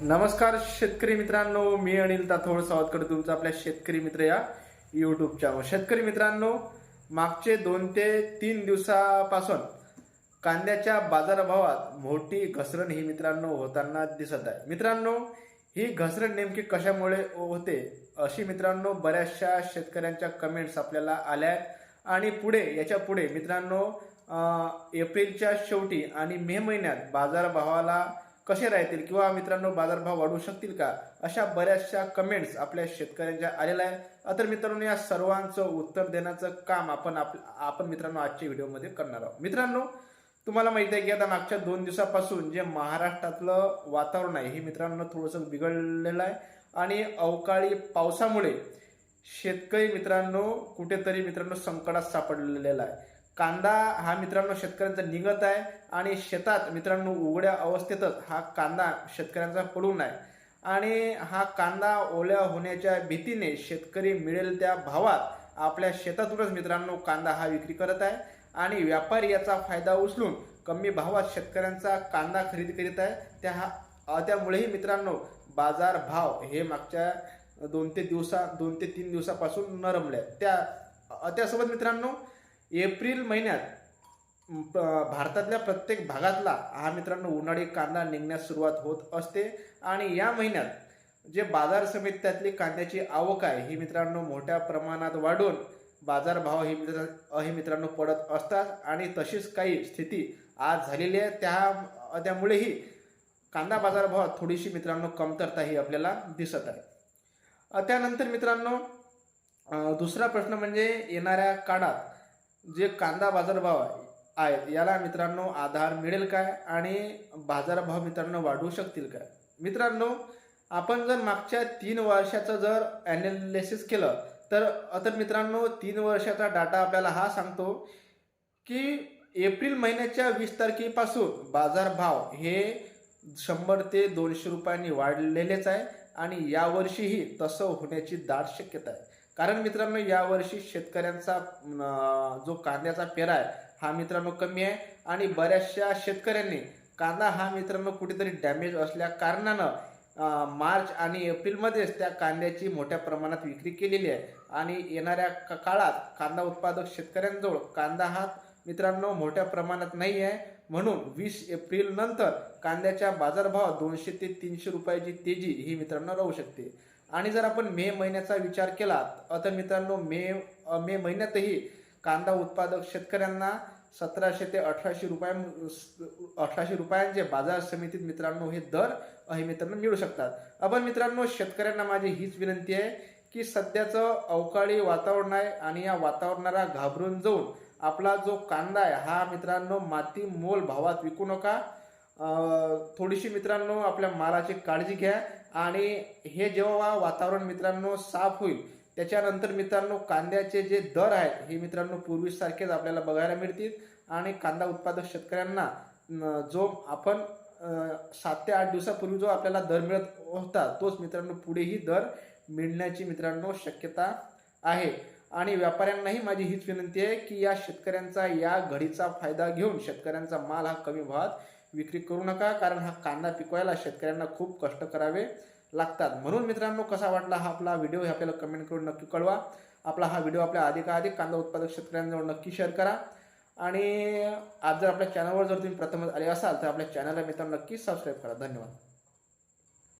नमस्कार शेतकरी मित्रांनो मी अनिल ताथोड सावतकडे तुमचं आपल्या शेतकरी मित्र या युट्यूब चॅनल शेतकरी मित्रांनो मागचे दोन ते तीन दिवसापासून कांद्याच्या बाजारभावात मोठी घसरण ही मित्रांनो होताना दिसत आहे. मित्रांनो ही घसरण नेमकी कशामुळे होते अशी मित्रांनो बऱ्याचशा शेतकऱ्यांच्या कमेंट्स आपल्याला आल्या आहेत. आणि पुढे याच्यापुढे मित्रांनो एप्रिलच्या शेवटी आणि मे महिन्यात बाजारभावाला कसे राहतील किंवा मित्रांनो बाजारभाव वाढू शकतील का? अशा बऱ्याचशा कमेंट्स आपल्या शेतकऱ्यांच्या आलेल्या आहेत. तर मित्रांनो या सर्वांचं उत्तर देण्याचं काम आपण आप- आपण मित्रांनो आजच्या व्हिडिओमध्ये करणार आहोत. मित्रांनो तुम्हाला माहिती आहे की आता मागच्या दोन दिवसापासून जे महाराष्ट्रातलं वातावरण आहे हे मित्रांनो थोडंसं बिघडलेलं आहे. आणि अवकाळी पावसामुळे शेतकरी मित्रांनो कुठेतरी मित्रांनो संकटात सापडलेला आहे. कांदा हा मित्रांनो शेतकऱ्यांचा निघत आहे आणि शेतात मित्रांनो उघड्या अवस्थेतच हा कांदा शेतकऱ्यांचा पडून आहे. आणि हा कांदा ओल्या होण्याच्या भीतीने शेतकरी मिळेल त्या भावात. आपल्या शेतातूनच मित्रांनो कांदा हा विक्री करत आहे आणि व्यापारी याचा फायदा उचलून कमी भावात शेतकऱ्यांचा कांदा खरेदी करीत आहे. त्या हा त्यामुळेही मित्रांनो बाजार भाव हे मागच्या दोन ते दिवसा दोन ते तीन दिवसापासून नरमले. आहेत. त्या त्यासोबत मित्रांनो एप्रिल महिन्यात भारतातल्या प्रत्येक भागातला हा मित्रांनो उन्हाळी कांदा निघण्यास सुरुवात होत असते. आणि या महिन्यात जे बाजार समित्यातली कांद्याची आवक आहे ही मित्रांनो मोठ्या प्रमाणात वाढून बाजारभाव ही मित्र हे मित्रांनो पडत असतात. आणि तशीच काही स्थिती आज झालेली आहे. त्या त्यामुळेही कांदा बाजारभावात थोडीशी मित्रांनो कमतरता ही आपल्याला दिसत आहे. त्यानंतर मित्रांनो दुसरा प्रश्न म्हणजे येणाऱ्या काळात जे कांदा बाजारभाव आहे आहेत याला मित्रांनो आधार मिळेल काय आणि बाजारभाव मित्रांनो वाढू शकतील काय? मित्रांनो आपण जर मागच्या तीन वर्षाचं जर ॲनालिसिस केलं तर तर मित्रांनो तीन वर्षाचा डाटा आपल्याला हा सांगतो की एप्रिल महिन्याच्या वीस तारखेपासून बाजारभाव हे शंभर ते दोनशे रुपयांनी वाढलेलेच आहे आणि यावर्षीही तसं होण्याची दाट शक्यता आहे. कारण मित्रांनो यावर्षी शेतकऱ्यांचा जो कांद्याचा पेरा आहे हा मित्रांनो कमी आहे आणि बऱ्याचशा शेतकऱ्यांनी कांदा हा मित्रांनो कुठेतरी डॅमेज असल्या कारणानं मार्च आणि एप्रिलमध्येच त्या कांद्याची मोठ्या प्रमाणात विक्री केलेली आहे. आणि येणाऱ्या काळात कांदा उत्पादक शेतकऱ्यांजवळ कांदा हा मित्रांनो मोठ्या प्रमाणात नाही आहे म्हणून वीस एप्रिल नंतर कांद्याच्या बाजारभाव दोनशे ते तीनशे रुपयाची तेजी ही मित्रांनो राहू शकते. आणि जर आपण मे महिन्याचा विचार केला तर मित्रांनो मे मे महिन्यातही कांदा उत्पादक शेतकऱ्यांना सतराशे ते अठराशे रुपया अठराशे रुपयांचे बाजार समितीत मित्रांनो हे दर हे मित्रांनो मिळू शकतात. आपण मित्रांनो शेतकऱ्यांना माझी हीच विनंती आहे की सध्याचं अवकाळी वातावरण आहे आणि या वातावरणाला घाबरून जाऊन आपला जो कांदा आहे हा मित्रांनो माती मोल भावात विकू नका. थोडीशी मित्रांनो आपल्या मालाची काळजी घ्या आणि हे जेव्हा वातावरण मित्रांनो साफ होईल त्याच्यानंतर मित्रांनो कांद्याचे जे दर आहेत हे मित्रांनो पूर्वीसारखेच आपल्याला बघायला मिळतील. आणि कांदा उत्पादक शेतकऱ्यांना जो आपण सात ते आठ दिवसापूर्वी जो आपल्याला दर मिळत होता तोच मित्रांनो पुढेही दर मिळण्याची मित्रांनो शक्यता आहे. आणि व्यापाऱ्यांनाही माझी हीच विनंती आहे की या शेतकऱ्यांचा या घडीचा फायदा घेऊन शेतकऱ्यांचा माल हा कमी भावात विक्री करू नका कारण हा कांदा पिकवायला शेतकऱ्यांना खूप कष्ट करावे लागतात. म्हणून मित्रांनो कसा वाटला हा आपला व्हिडिओ हे आपल्याला कमेंट करून नक्की कळवा. आपला हा व्हिडिओ आपल्या अधिकाधिक कांदा उत्पादक शेतकऱ्यांजवळ नक्की शेअर करा. आणि आज जर आपल्या चॅनलवर जर तुम्ही प्रथमच आले असाल तर आपल्या चॅनलला मित्रांनो नक्की सबस्क्राईब करा. धन्यवाद.